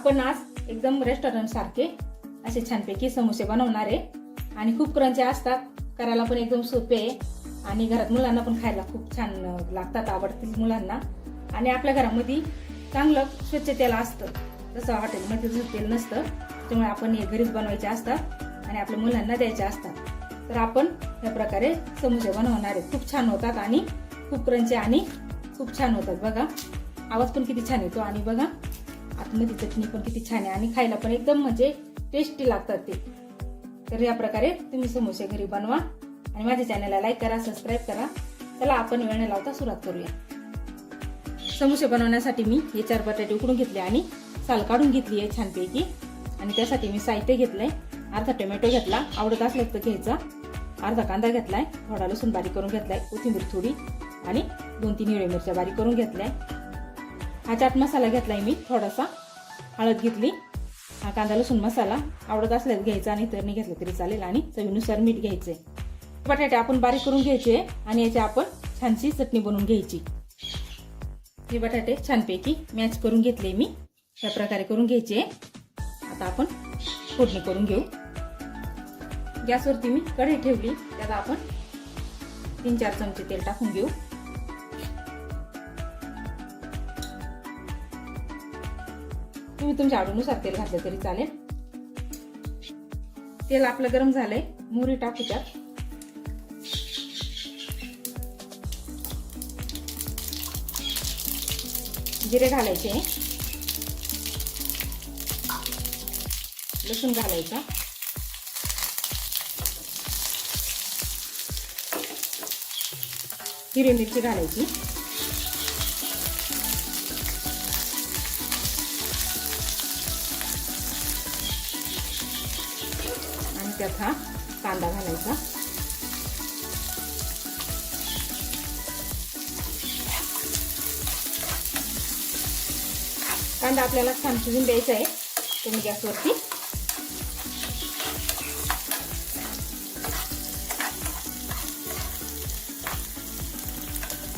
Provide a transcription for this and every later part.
आपण आज एकदम रेस्टॉरंट सारखे असे छानपैकी समोसे बनवणार आहे. आणि खूप क्रंची असतात. करायला पण एकदम सोपे आहे. आणि घरात मुलांना पण खायला खूप छान लागतात आवडतील मुलांना. आणि आपल्या घरामध्ये चांगलं स्वच्छ तेल असतं. जसं हॉटेलमध्ये जसं तेल नसतं त्यामुळे आपण हे घरीच बनवायचे असतात आणि आपल्या मुलांना द्यायचे असतात. तर आपण या प्रकारे समोसे बनवणार आहे. खूप छान होतात आणि खूप क्रंची आणि खूप छान होतात. बघा आवाज पण किती छान येतो. आणि बघा आतमध्ये चटणी पण किती छान आहे आणि खायला पण एकदम म्हणजे टेस्टी लागतात ते. तर या प्रकारे तुम्ही समोसे घरी बनवा आणि माझ्या चॅनलला लाईक करा सबस्क्राईब करा. चला आपण वेळ न लावता सुरुवात करूया. समोसे बनवण्यासाठी मी हे चार बटाटे उकडून घेतले आणि साल काढून घेतली आहे छानपैकी. आणि त्यासाठी मी साहित्य घेतलंय. अर्धा टोमॅटो घेतला. आवडत असलं तर घ्यायचा. अर्धा कांदा घेतलाय. थोडा लसूण बारीक करून घेतलाय. कोथिंबीर थोडी. आणि दोन तीन हिरव्या मिरच्या बारीक करून घेतल्या हा चाट मसाला घेतलाय मी थोडासा. हळद घेतली हा कांदा लसूण मसाला आवडत असल्यास घ्यायचा आणि तर नाही घेतलं तरी चालेल. आणि चवीनुसार मीठ घ्यायचंय बटाटे आपण बारीक करून घ्यायचे आणि याची आपण छानशी चटणी बनवून घ्यायची. हे बटाटे छानपैकी मॅच करून घेतले मी. या प्रकारे करून घ्यायचे. आता आपण फोडणी करून घेऊ. गॅसवरती मी कढई ठेवली. त्यात आपण तीन चार चमचे तेल टाकून घेऊ. तुम्ही तुमच्या आवडीनुसार तेल घातलं तरी चालेल. तेल आपलं गरम झालंय. मोहरी टाकू त्यात जिरे घालायचे. लसूण घालायचा. हिरवी मिरची घालायची. त्यात हा कांदा घालायचा. कांदा आपल्याला छान शिजून द्यायचा आहे. तुम्ही गॅसवरती.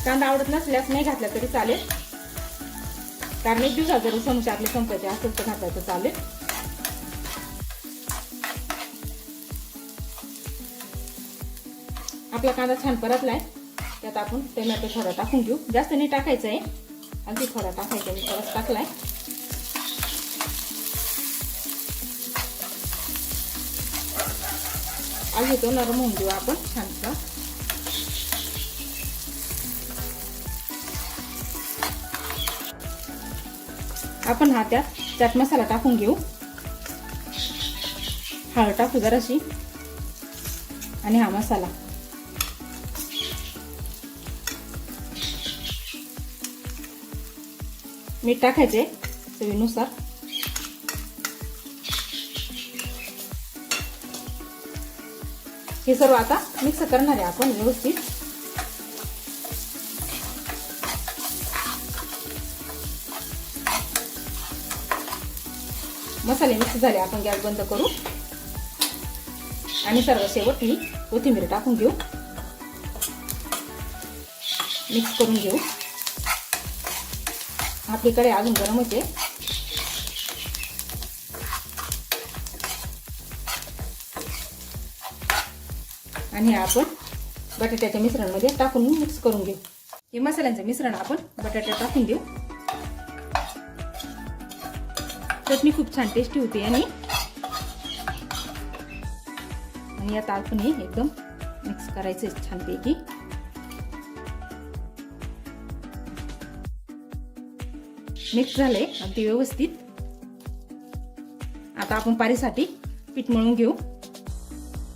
कांदा आवडत नसल्यास नाही घातला तरी चालेल. कारण एक दिवसात जर समोसे आपले संपायचे असेल तर घातलं तर चालेल. आपला कांदा छान परतलाय त्यात आपण टोमॅटो थोडा टाकून घेऊ. जास्त नाही टाकायचं आहे अगदी थोडा टाकायचा मी थोडाच टाकलाय. अगदी तो नरम होऊन देऊ आपण छानसा. आपण हा त्यात चाट मसाला टाकून घेऊ. हळद टाकू जराशी. आणि हा मसाला. मीठ टाकायचे चवीनुसार. हे सर्व आता मिक्स करणार आहे आपण व्यवस्थित. मसाले मिक्स झाले आपण गॅस बंद करू. आणि सर्व शेवट मी कोथिंबीर टाकून घेऊ. मिक्स करून घेऊ. आपली कढई अजून गरम होते. आणि आपण बटाट्याच्या मिश्रणमध्ये टाकून मिक्स करून घेऊ. हे मसाल्यांचं मिश्रण आपण बटाट्यात टाकून देऊ. चटणी खूप छान टेस्टी होते आणि आणि आता आपण हे एकदम मिक्स करायचं छानपैकी. मिक्स झाले अगदी व्यवस्थित. आता आपण पारीसाठी पीठ मळून घेऊ.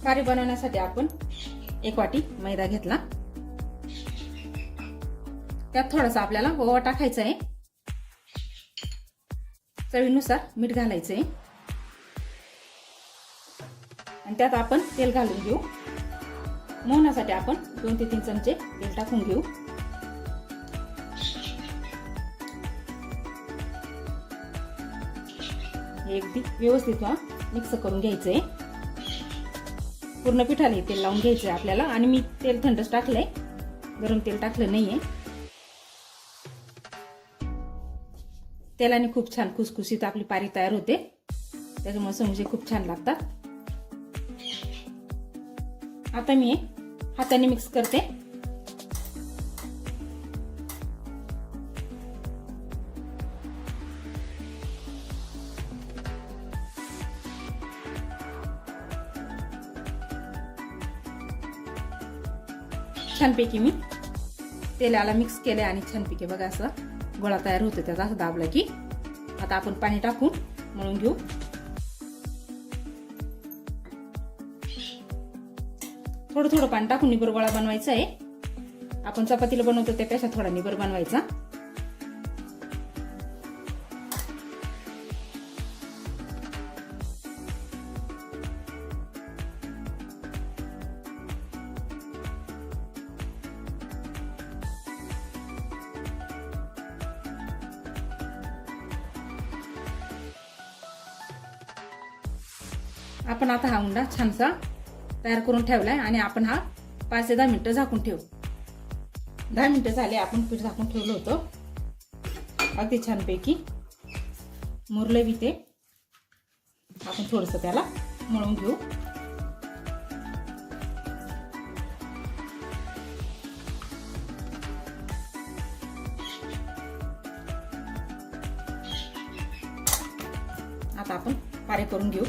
पारी बनवण्यासाठी आपण एक वाटी मैदा घेतला. त्यात थोडासा आपल्याला ओवा टाकायचा आहे चवीनुसार मीठ घालायचं आहे आणि त्यात आपण तेल घालून घेऊ. मोहनासाठी आपण दोन ते तीन चमचे तेल टाकून घेऊ. अगदी व्यवस्थित मिक्स करून घ्यायचंय. पूर्ण पिठाला तेल लावून घ्यायचंय आपल्याला आणि मी तेल थंडच टाकलंय. गरम तेल टाकलं नाहीये. तेलाने खूप छान खुसखुशीत आपली पारी तयार होते. त्याच्यामुळे समजे खूप छान लागतात. आता मी हाताने मिक्स करते. छानपैकी मी तेलाला मिक्स केले आणि छानपैकी बघा असं गोळा तयार होतो त्याचा असं दाबला की. आता आपण पाणी टाकून मळून घेऊ. थोडं थोडं पाणी टाकून निबर गोळा बनवायचा आहे. आपण चपातीला बनवतो त्यापेक्षा थोडा निबर बनवायचा. आपण आता हा हुंडा छानसा तयार करून ठेवलाय आणि आपण हा पाच ते दहा मिनिटं झाकून ठेवू. दहा मिनिटं झाले आपण पीठ झाकून ठेवलं होतं. अगदी छानपैकी मुरलं बी ते. आपण थोडंसं त्याला मळून घेऊ. आता आपण पारे करून घेऊ.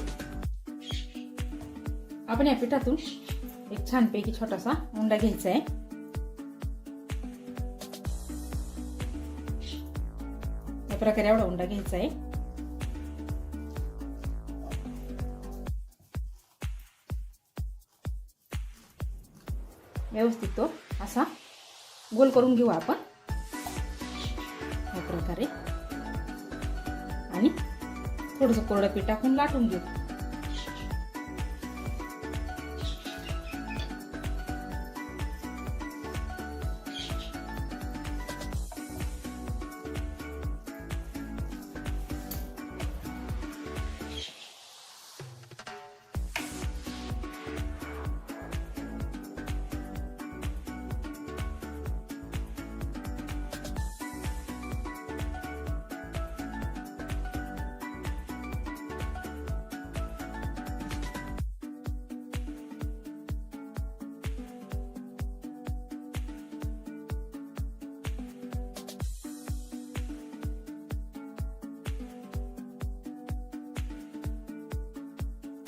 आपण या पिठातून एक छानपैकी छोटासा उंडा घ्यायचा आहे. या प्रकारे एवढा उंडा घ्यायचा आहे. व्यवस्थित तो असा गोल करून घेऊ आपण. या प्रकारे. आणि थोडंसं कोरडं पीठ टाकून लाटून घेऊ.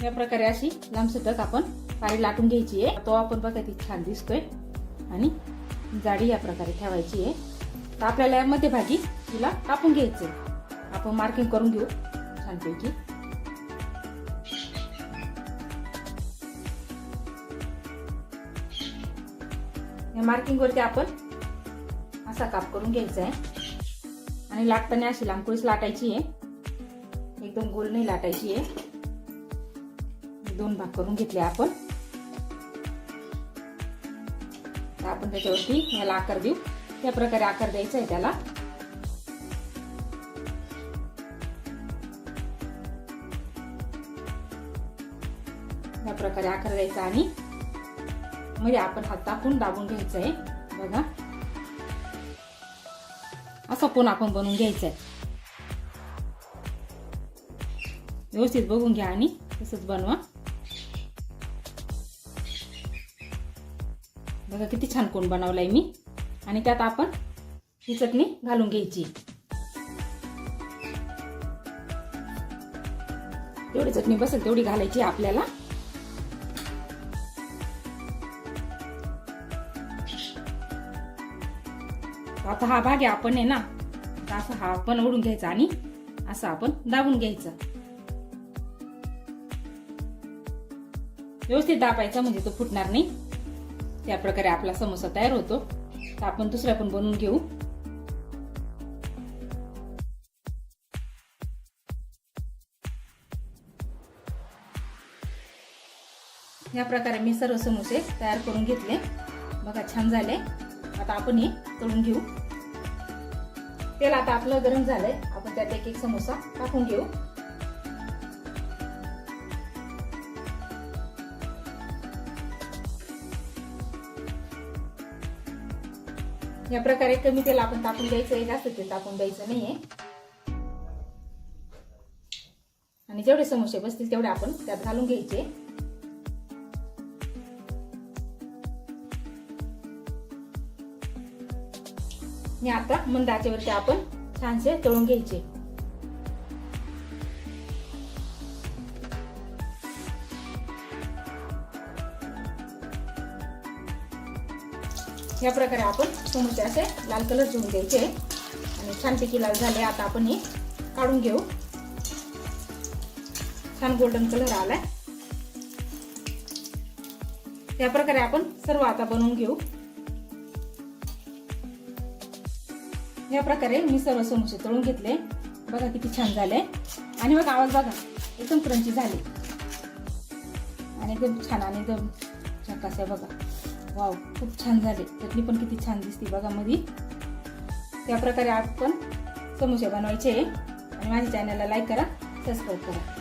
या प्रकारे अशी लांबसुटक आपण पारी लाटून घ्यायची आहे. तो आपण बघा ती छान दिसतोय. आणि जाडी या प्रकारे ठेवायची आहे. तर आपल्याला या मध्यभागी तिला कापून घ्यायचंय आपण मार्किंग करून घेऊ. छानपैकी. या मार्किंग वरती आपण असा काप करून घ्यायचा आहे. आणि लाटताना अशी लांबकुळीच लाटायची आहे. एकदम गोल नाही लाटायची आहे. दोन भाग करून घेतले आपण. आपण त्याच्यावरती याला आकार देऊ. त्या प्रकारे आकार द्यायचा आहे त्याला. या प्रकारे आकार द्यायचा आणि मध्ये आपण हात टाकून दाबून घ्यायचं आहे. बघा. असा पण आपण बनवून घ्यायचा आहे. व्यवस्थित बघून घ्या आणि तसंच बनवा. बघा किती छान कोण बनवलाय मी. आणि त्यात आपण ही चटणी घालून घ्यायची. तेवढी चटणी बसेल तेवढी घालायची आपल्याला. आता हा भाग आहे आपण आहे ना असा हा आपण ओढून घ्यायचा आणि असं आपण दाबून घ्यायचा. व्यवस्थित दाबायचा म्हणजे तो फुटणार नाही. त्या प्रकारे आपला समोसा तयार होतो. तर आपण दुसरा पण बनवून घेऊ. या प्रकारे मी सर्व समोसे तयार करून घेतले. बघा छान झाले. आता आपण हे तळून घेऊ. तेल आता आपलं गरम झालंय. आपण त्यात एक एक समोसा टाकून घेऊ. या प्रकारे कमी तेल आपण टाकून द्यायचं आहे. जास्त तेल टाकून द्यायचं नाहीये. आणि जेवढे समोसे बसतील तेवढे आपण त्यात घालून घ्यायचे. आता मंद आचेवरती आपण छानसे तळून घ्यायचे. या प्रकारे आपण समोसे असे लाल कलर घेऊन घ्यायचे. आणि छानपैकी लाल झाले आता आपण हे काढून घेऊ. छान गोल्डन कलर आलाय. या प्रकारे आपण सर्व आता बनवून घेऊ. या प्रकारे मी सर्व समोसे तळून घेतले. बघा किती छान झाले. आणि बघा आवाज बघा एकदम क्रंची झाले. आणि एकदम छान आणि एकदम छान आहे बघा. वाव खूप छान झाले. चटणी पण किती छान दिसते बघा मधी. त्या प्रकारे आपण समोसे बनवायचे आणि माझ्या चॅनलला लाईक करा सबस्क्राईब करा.